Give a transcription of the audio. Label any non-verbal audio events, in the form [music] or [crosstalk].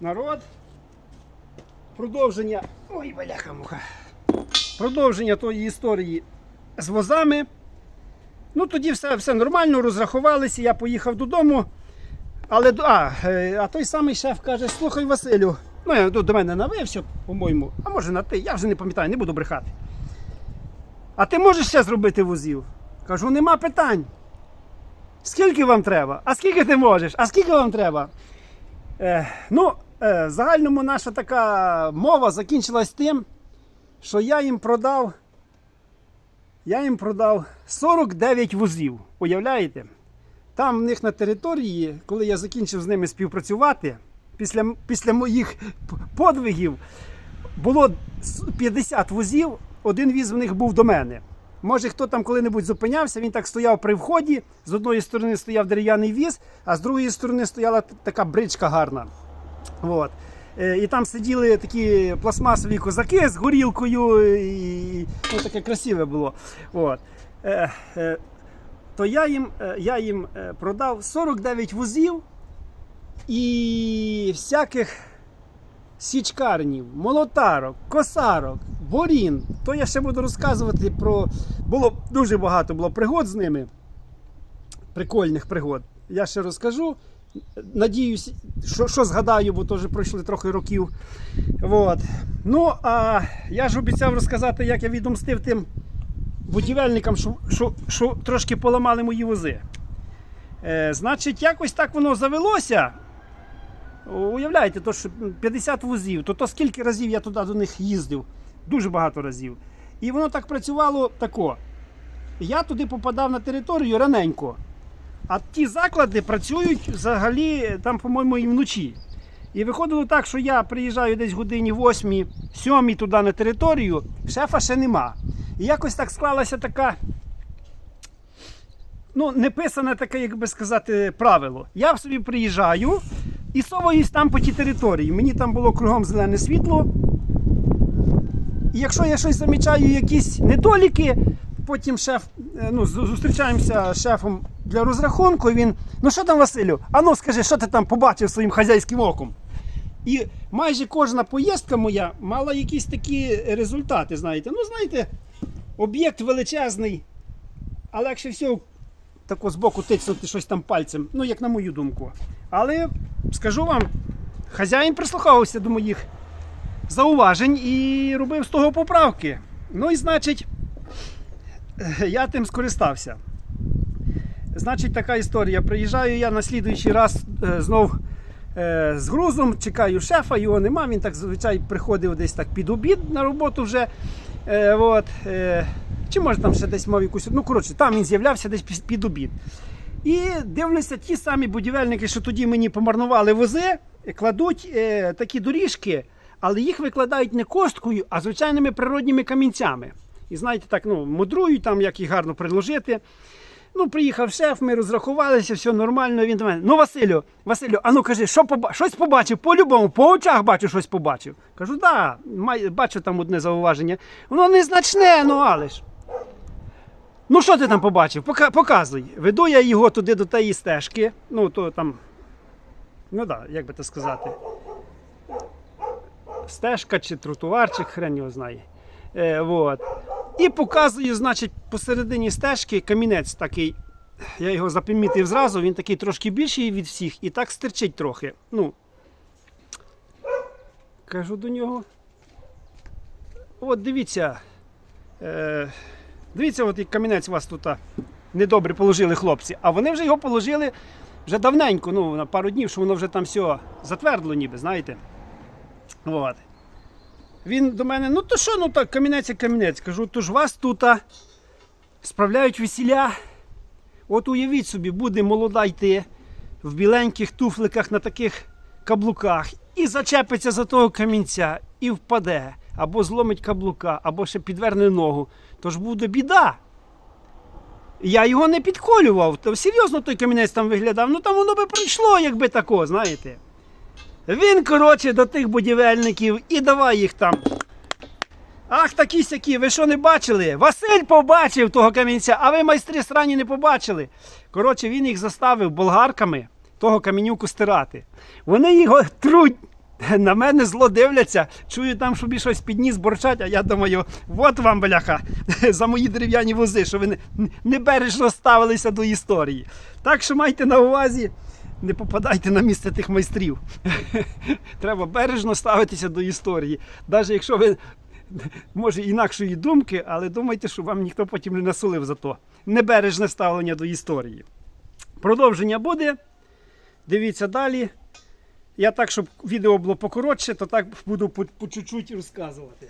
народ. Продовження. Ой, бляха муха. Продовження тої історії з возами. Ну, тоді все, все нормально, розрахувалися, я поїхав додому. Але а, е, а той самий шеф каже: слухай, Василю, ну я до, мене навився, по-моєму, а може на ти, я вже не пам'ятаю, не буду брехати. А ти можеш ще зробити возів? Кажу, нема питань. Скільки вам треба? А скільки ти можеш? А скільки вам треба? Е, ну, в загальному наша така мова закінчилась тим, що я їм продав. Я їм продав 49 вузів. Уявляєте? Там в них на території, коли я закінчив з ними співпрацювати, після, після моїх подвигів було 50 вузів, один віз в них був до мене. Може, хто там коли-небудь зупинявся, він так стояв при вході. З одної сторони стояв дерев'яний віз, а з другої сторони стояла така бричка гарна. От. Е, І там сиділи такі пластмасові козаки з горілкою, і ну, таке красиве було. От. Е, е, То я їм, я їм продав 49 вузів і всяких січкарнів, молотарок, косарок, борін. То я ще буду розказувати про. Було дуже багато було пригод з ними. Прикольних пригод. Я ще розкажу. Надіюсь, що, що згадаю, бо теж пройшли трохи років. От. Ну, а я ж обіцяв розказати, як я відомстив тим будівельникам, що, що, що трошки поламали мої вози. Е, значить, якось так воно завелося. Уявляєте, то що 50 вузів, то, то скільки разів я туди до них їздив? Дуже багато разів. І воно так працювало тако. Я туди попадав на територію раненько. А ті заклади працюють взагалі там, по-моєму, і вночі. І виходило так, що я приїжджаю десь годині 8, 7 туди на територію, шефа ще нема. І якось так склалася така. Ну, неписане таке, як би сказати, правило. Я в собі приїжджаю і соваюсь там по тій території. Мені там було кругом зелене світло. І якщо я щось замічаю, якісь недоліки, потім шеф, е, ну, зустрічаємося з шефом для розрахунку, він, ну що там, Василю, а ну скажи, що ти там побачив своїм хазяйським оком? І майже кожна поїздка моя мала якісь такі результати, знаєте. Ну, знаєте, об'єкт величезний, але легше всього тако збоку тицнути щось там пальцем, ну, як на мою думку. Але скажу вам, хазяїн прислухався до моїх зауважень і робив з того поправки. Ну і значить, я тим скористався. Значить, така історія. Приїжджаю я на слідуючий раз е, знов е, з грузом, чекаю шефа, його нема. Він так зазвичай приходив десь так під обід на роботу вже. Е, от, е, чи може там ще десь мав якусь. Ну, коротше, там він з'являвся десь під, під обід. І дивлюся, ті самі будівельники, що тоді мені помарнували вози, кладуть е, такі доріжки, але їх викладають не косткою, а звичайними природніми камінцями. І знаєте, так ну, мудрують там, як їх гарно приложити. Ну, приїхав шеф, ми розрахувалися, все нормально. Він до мене. Ну, Василю, Василю, а ну кажи, що поба... щось побачив? По-любому, по очах бачу, щось побачив. Кажу, да, май... бачу там одне зауваження. Воно незначне, ну але ж. Ну, що ти там побачив? Пока... Показуй. Веду я його туди до тієї стежки. Ну, то там. Ну да, як би це сказати. Стежка чи тротуар, чи хрен його знає. Е, вот. І показую, значить, посередині стежки камінець такий. Я його запримітив зразу, він такий трошки більший від всіх і так стирчить трохи. Ну. Кажу до нього. От дивіться. Е, дивіться, от і камінець у вас тут недобре положили хлопці. А вони вже його положили вже давненько, ну, на пару днів, що воно вже там все затвердло, ніби, знаєте. От. Він до мене, ну то що, ну так, камінець як камінець. Кажу, то ж вас тут справляють весілля. От уявіть собі, буде молода йти в біленьких туфликах на таких каблуках і зачепиться за того камінця і впаде, або зломить каблука, або ще підверне ногу. То ж буде біда. Я його не підколював. То серйозно той камінець там виглядав. Ну там воно би пройшло, якби тако, знаєте. Він, коротше, до тих будівельників і давай їх там. Ах, такі сякі, ви що не бачили? Василь побачив того камінця, а ви майстри срані не побачили. Коротше, він їх заставив болгарками того камінюку стирати. Вони його труть на мене зло дивляться, чую там, собі щось підніс, борчать, а я думаю, от вам, бляха, [laughs] за мої дерев'яні вози, що ви не, не бережно ставилися до історії. Так що майте на увазі, не попадайте на місце тих майстрів. [laughs] Треба бережно ставитися до історії. Навіть якщо ви може інакшої думки, але думайте, що вам ніхто потім не насолив за то. Небережне ставлення до історії. Продовження буде. Дивіться далі. Я так, щоб відео було покоротше, то так буду по, чуть-чуть розказувати.